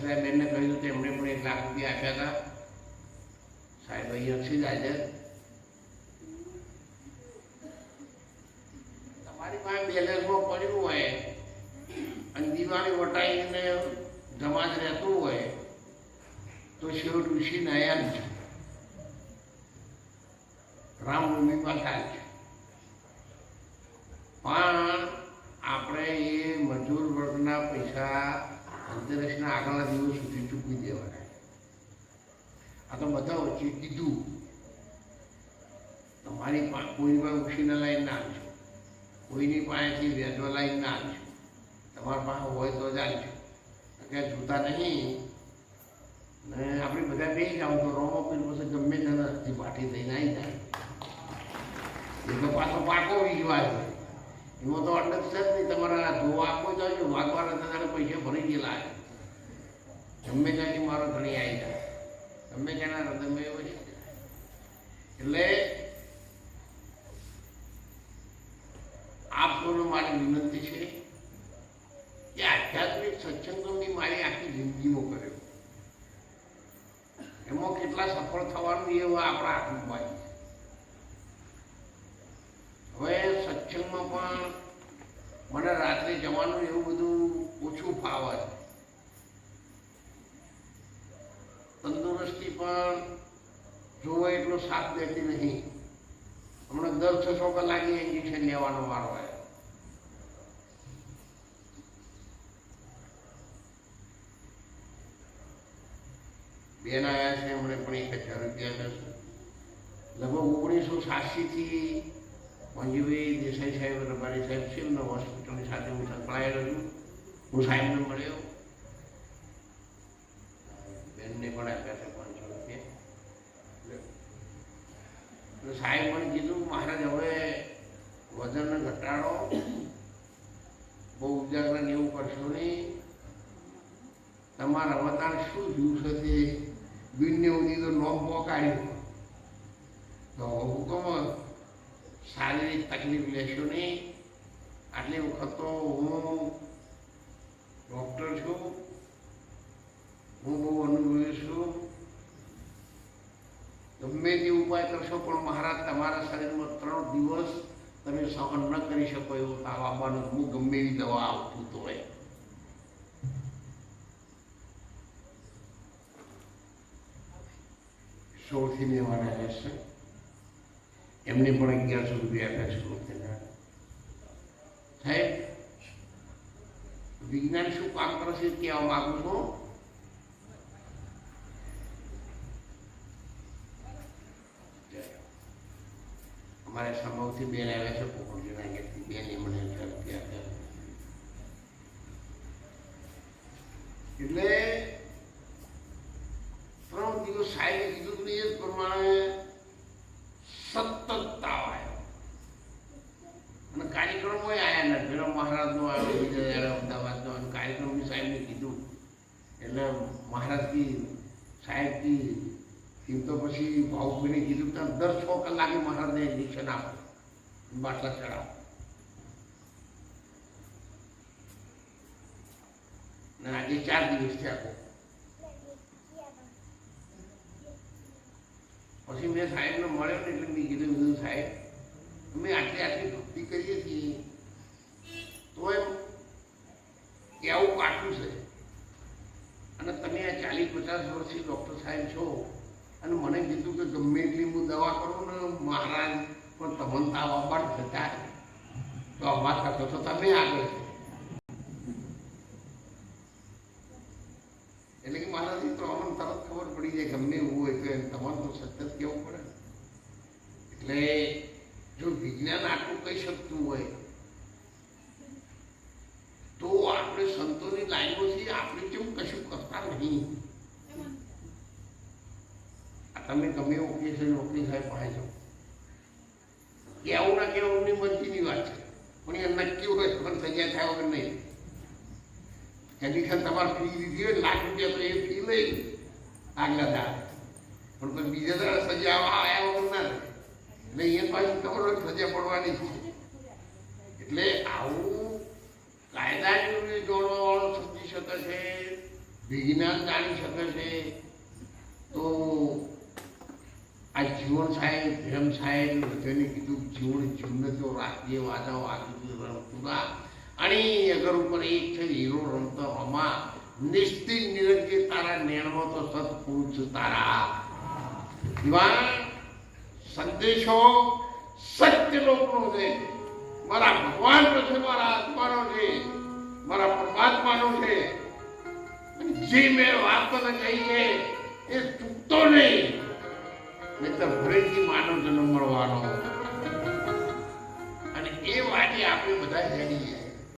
સાહેબ, એમને કહ્યું તો એમણે પણ એક લાખ રૂપિયા આપ્યા હતા. સાહેબ અહીંયા છે જ હાજર તમારી પાસે બેલેન્સમાં પડ્યું હોય અને દિવાળી વટાઈને જમા જ રહેતું હોય તો શિવ ઋષિ નયન છે. રામભૂમિ પસાર છે. પણ આગળના દિવસ સુધી ચૂકવી દેવાના આ તો બધા વચ્ચે કીધું. તમારી પાસે કોઈની પાસે ઉછીના લાઈન ના આવજો કોઈની પાસેથી વેચવા લાઈન ના આવજો તમારા પાસે હોય તો જ આપજો કે જોતા નહીં. ને આપણે બધા બે જાવ તો રોમો પીર પછી ગમે તેને હસ્તી પાટી થઈને આવી જાય. એ તો પાછો પાકો વિશ્વાસ છે. એમાં તો અટક જ નહીં. તમારા ધોવા આપો જાવ વાગવાના તમારે પૈસા ભરી ગયેલા છે. ગમે ત્યાંથી મારો ધણી આવી જાય. તમે ત્યાંના હૃદયમાં એટલે આપ સૌને મારી વિનંતી છે કે આધ્યાત્મિક સત્સંગો બી મારી આખી જિંદગીમાં કર્યો. એમાં કેટલા સફળ થવાનું એ આપણા હાથમાં બાજુ હવે સત્સંગમાં પણ મને રાત્રે જવાનું એવું બધું ઓછું ફાવે છે તંદુરસ્તી પણ જોવો એટલો સાથ દેતી નહીં. હમણાં દર છસો કલાકે ઇન્જેક્શન લેવાનો વારો હોય બેન આવ્યા છે, એમણે પણ એક હજાર રૂપિયા કરશે લગભગ ઓગણીસો સાતસીથી મંજુભાઈ દેસાઈ સાહેબ, રબારી સાહેબ છે, એમના હોસ્પિટલની સાથે હું સંકળાયેલો છું. હું સાહેબને મળ્યો. બેનને પણ આપ્યા છે પાંચસો રૂપિયા એટલે સાહેબ પણ કીધું, મહારાજ, હવે વજન ઘટાડો બહુ ઉજાગરણ એવું કરશો નહીં. તમારા અવતાર શું થયું છે તે દુનિયા ઉધી તો નોમ પોકાડ્યું. તો હુકમ શારીરિક તકલીફ લેશો નહીં. આટલી વખત તો હું ડૉક્ટર છું હું બહુ અનુભવી છું ગમે તે ઉપાય કરશો પણ મહારાજ તમારા શરીરમાં ત્રણ દિવસ તમે સહન ન કરી શકો એવો તાવ આવવાનો હું ગમે એવી દવા આવતું તો હોય. સોળથી લેવાના રહેશે. એમને પણ અગિયારસો રૂપિયા આપ્યા છે રોજના સાહેબ, વિજ્ઞાન શું કામ કરશે કહેવા માગું છું? અમારે સંભવથી બે આવ્યા છે પોપટજી એમણે હજાર આપ્યા એટલે ત્રણ દિવસ સાહેબે કીધું હતું એ પ્રમાણે સતત તાવ આવ્યો અને કાર્યક્રમો આવ્યા ને પેલો મહારાજનો આવ્યો બીજા આવ્યો અમદાવાદનો અને કાર્યક્રમ બી સાહેબને કીધું એટલે મહારાજથી સાહેબથી એમ તો પછી ભાવભાઈને કીધું કે દર છ કલાકે મહારાજને ઇન્જેક્શન આપો બાટલા ચડાવો. ને આજે ચાર દિવસ થયા પછી મેં સાહેબને મળ્યો ને એટલે મેં કીધું બધું સાહેબ, અમે આટલી આટલી ભક્તિ કરીએ છીએ. તો એમ કેવું કાઠું છે. અને તમે આ ચાલીસ પચાસ વર્ષથી ડૉક્ટર સાહેબ છો. અને મને કીધું કે ગમે એટલી હું દવા કરું ને મહારાજ, પણ તમને તાવ અપાડ થતા તો અમાર કરતો તો તમે આગળ એટલે કે મહારાજ તો અમને તરત ખબર પડી જાય ગમે એવું હોય તો એમ તમારે તો સતત કેવું પડે. એટલે જો વિજ્ઞાન આટલું કહી શકતું હોય, તો આપણે સંતોની લાઈનોથી આપણે કેવું કશું કરતા નહીં? તમે ગમે ઓકે છે નોકરી સાહેબ પાસે છો કેવું ના એમની મરજીની વાત છે. પણ એ નક્કી હોય પણ સજા થાય વગર નહીં. કન્ડિશન તમારે ફી લીધી હોય લાખ રૂપિયા તો એ ફી લઈ આગલા દાડ. પણ પછી બીજા દાડ સજા આવ્યા વગર ના એટલે એ પાછી ખબર હોય સજા પડવાની છે. એટલે આવું કાયદાની જોડવાવાળો સમજી શકે છે વિજ્ઞાન જાણી શકે છે, તો આ જીવન સાહેબ પ્રેમ સાહેબ તેને કીધું, જીવન જીવન તો રાજ્ય વાદા વાગી રમતુના અને અગર ઉપર એક છે, હીરો રમતો રમા નિશ્ચિત નિરંજે તારા નેણમાં તો સત્પુરુષ તારા. દિવાન, સંદેશો સત્ય લોકનો છે. મારા ભગવાનનો છે, મારા આત્માનો છે, મારા પરમાત્માનો છે. જે મેં વાત કહી છે, એ ચૂકતો નહીં. ફરીથી માનવ જન્મ મળવાનો. અને એ વાતે આપણે બધા જાણીએ